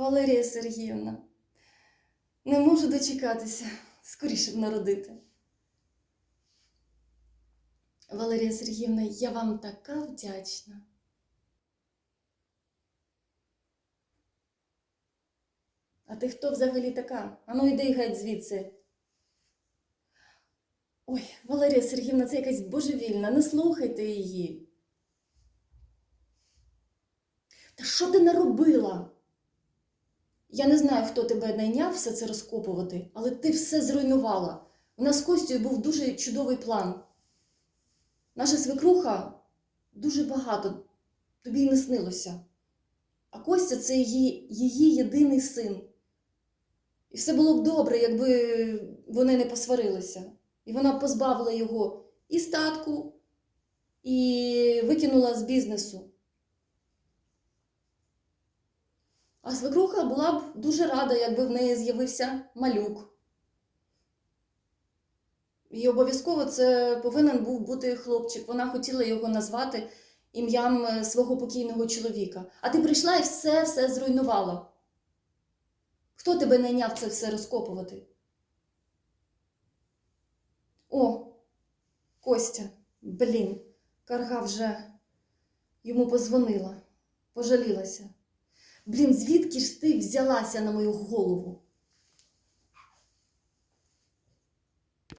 Валерія Сергіївна, не можу дочекатися, скоріше б народити. Валерія Сергіївна, я вам така вдячна. А ти хто взагалі така? Ану йди геть звідси. Ой, Валерія Сергіївна, це якась божевільна, не слухайте її. Та що ти наробила? Я не знаю, хто тебе найняв все це розкопувати, але ти все зруйнувала. У нас з Костю був дуже чудовий план. Наша свекруха дуже багато, тобі й не снилося. А Костя це її, її єдиний син. І все було б добре, якби вони не посварилися. І вона позбавила його і статку, і викинула з бізнесу. А свекруха була б дуже рада, якби в неї з'явився малюк. І обов'язково це повинен був бути хлопчик. Вона хотіла його назвати ім'ям е, свого покійного чоловіка. А ти прийшла і все все зруйнувала. Хто тебе найняв це все розкопувати? О, Костя, блін, карга вже йому позвонила, пожалілася. Блін, звідки ж ти взялася на мою голову?